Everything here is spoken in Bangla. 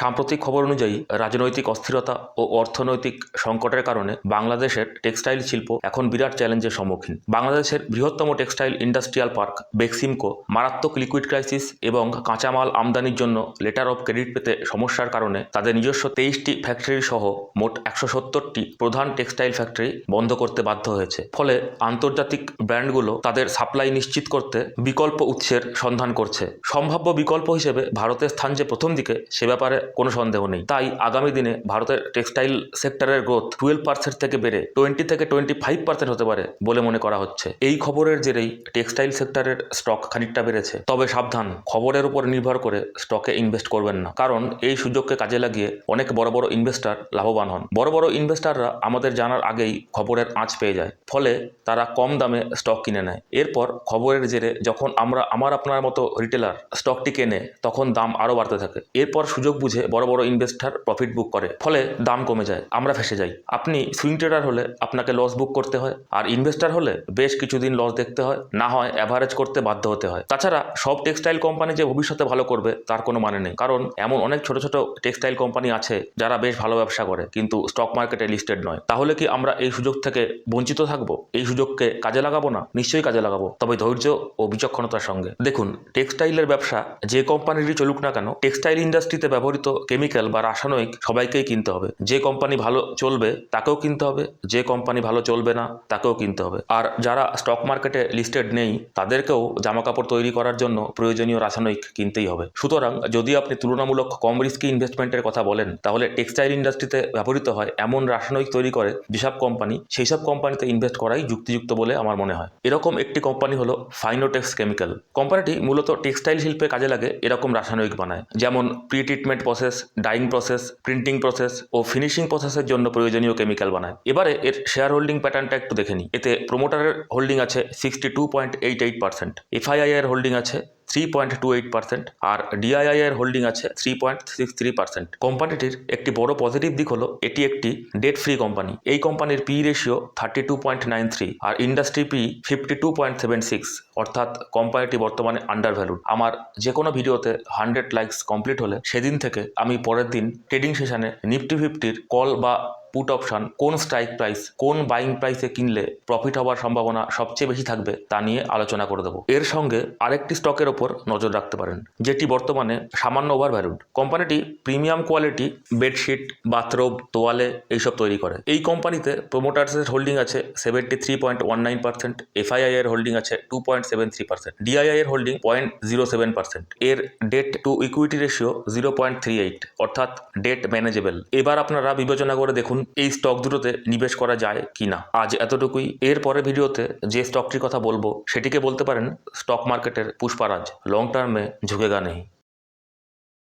সাম্প্রতিক খবর অনুযায়ী, রাজনৈতিক অস্থিরতা ও অর্থনৈতিক সংকটের কারণে বাংলাদেশের টেক্সটাইল শিল্প এখন বিরাট চ্যালেঞ্জের সম্মুখীন। বাংলাদেশের বৃহত্তম টেক্সটাইল ইন্ডাস্ট্রিয়াল পার্ক, বেক্সিমকো, মারাত্মক লিকুইড ক্রাইসিস এবং কাঁচামাল আমদানির জন্য লেটার অফ ক্রেডিট পেতে সমস্যার কারণে তাদের নিজস্ব তেইশটি ফ্যাক্টরি সহ মোট একশো সত্তরটি প্রধান টেক্সটাইল ফ্যাক্টরি বন্ধ করতে বাধ্য হয়েছে। ফলে আন্তর্জাতিক ব্র্যান্ডগুলো তাদের সাপ্লাই নিশ্চিত করতে বিকল্প উৎসের সন্ধান করছে। সম্ভাব্য বিকল্প হিসেবে ভারতের স্থান যে প্রথম দিকে, সে ব্যাপারে কোনো সন্দেহ নেই। তাই আগামী দিনে ভারতের টেক্সটাইল সেক্টরের গ্রোথ টুয়েলভ পার্সেন্ট থেকে বেড়ে টোয়েন্টি থেকে টোয়েন্টি ফাইভ পার্সেন্ট হতে পারে বলে মনে করা হচ্ছে। এই খবরের জেরেই টেক্সটাইল সেক্টরের স্টক খানিকটা বেড়েছে। তবে সাবধান, খবরের উপর নির্ভর করে স্টকে ইনভেস্ট করবেন না। কারণ এই সুযোগকে কাজে লাগিয়ে অনেক বড় বড় ইনভেস্টার লাভবান হন। বড় বড় ইনভেস্টাররা আমাদের জানার আগেই খবরের আঁচ পেয়ে যায়। ফলে তারা কম দামে স্টক কিনে নেয়। এরপর খবরের জেরে যখন আমরা আমার আপনার মতো রিটেলার স্টকটি কেনে, তখন দাম আরও বাড়তে থাকে। এরপর সুযোগ বুঝে বড় বড় ইনভেস্টার প্রফিট বুক করে, ফলে দাম কমে যায়, আমরা ফেসে যাই। আপনি সুইং ট্রেডার হলে আপনাকে লস বুক করতে হয়, আর ইনভেস্টার হলে বেশ কিছুদিন লস দেখতে হয়, না হয় অ্যাভারেজ করতে বাধ্য হতে হয়। তাছাড়া সব টেক্সটাইল কোম্পানি যে ভবিষ্যতে ভালো করবে, তার কোনো মানে নেই। কারণ এমন অনেক ছোট ছোট টেক্সটাইল কোম্পানি আছে, যারা বেশ ভালো ব্যবসা করে, কিন্তু স্টক মার্কেটে লিস্টেড নয়। তাহলে কি আমরা এই সুযোগ থেকে বঞ্চিত থাকব? এই সুযোগকে কাজে লাগাবো না? নিশ্চয়ই কাজে লাগাবো। তবে ধৈর্য ও বিচক্ষণতার সঙ্গে। দেখুন টেক্সটাইলের ব্যবসা যে কোম্পানিরই চলুক না কেন টেক্সটাইল ইন্ডাস্ট্রিতে ব্যবহৃত কেমিক্যাল বা রাসায়নিক সবাইকেই কিনতে হবে। যে কোম্পানি ভালো চলবে, তাকেও কিনতে হবে। যে কোম্পানি ভালো চলবে না, তাকেও কিনতে হবে। আর যারা স্টক মার্কেটে লিস্টেড নেই, তাদেরকেও জামা কাপড় তৈরি করার জন্য প্রয়োজনীয় রাসায়নিক কিনতেই হবে। সুতরাং যদি আপনি তুলনামূলক কম রিস্কি ইনভেস্টমেন্টের কথা বলেন, তাহলে টেক্সটাইল ইন্ডাস্ট্রিতে ব্যবহৃত হয় এমন রাসায়নিক তৈরি করে যেসব কোম্পানি সেই সব কোম্পানিতে ইনভেস্ট করাই যুক্তিযুক্ত বলে আমার মনে হয়। এরকম একটি কোম্পানি হলো ফাইনোটেক্স কেমিক্যাল কোম্পানিটি মূলত টেক্সটাইল শিল্পে কাজে লাগে এরকম রাসায়নিক বানায়। যেমন pre treatment process dyeing process printing process ও ফিনিশিং প্রসেসের জন্য প্রয়োজনীয় কেমিক্যাল বানায়। এবারে এর শেয়ার হোল্ডিং প্যাটার্নটা একটু দেখে নিই। এতে প্রোমোটারের হোল্ডিং আছে sixty two point eight eight percent FII এর হোল্ডিং আছে three point two eight percent আর ডিআইআই এর হোল্ডিং আছে three point six three percent কোম্পানিটির একটি বড় পজিটিভ দিক হলো এটি একটি ডেট ফ্রি কোম্পানি এই কোম্পানির P ratio thirty two point nine three আর industry P fifty two point seven six অর্থাৎ কোম্পানিটি বর্তমানে আন্ডার ভ্যালুড আমার যে কোনো ভিডিওতে হান্ড্রেড লাইকস কমপ্লিট হলে সেদিন থেকে আমি পরের দিন ট্রেডিং সেশনে নিফটি ফিফটির কল বা পুট অপশন কোন স্ট্রাইক প্রাইস কোন বাইং প্রাইসে কিনলে প্রফিট হওয়ার সম্ভাবনা সবচেয়ে বেশি থাকবে তা নিয়ে আলোচনা করে দেবো। এর সঙ্গে আরেকটি স্টকের ওপর নজর রাখতে পারেন, যেটি বর্তমানে সামান্য ওভার ভ্যালুড কোম্পানিটি প্রিমিয়াম কোয়ালিটি বেডশিট বাথরোব তোয়ালে এইসব তৈরি করে। এই কোম্পানিতে প্রোমোটার্সের হোল্ডিং আছে seventy three point one nine percent FII এর হোল্ডিং আছে two point seven three percent DII এর holding point zero seven percent এর debt to equity ratio zero point three eight অর্থাৎ ডেট ম্যানেজেবল এবার আপনারা বিবেচনা করে দেখুন এই স্টক দুটোতে নিবেশ করা যায় কি না আজ এতটুকুই। এর পরে ভিডিওতে যে স্টকটির কথা বলব, সেটিকে বলতে পারেন স্টক মার্কেটের পুষ্পারাজ। লং টার্মে ঝুঁকে গা নেই।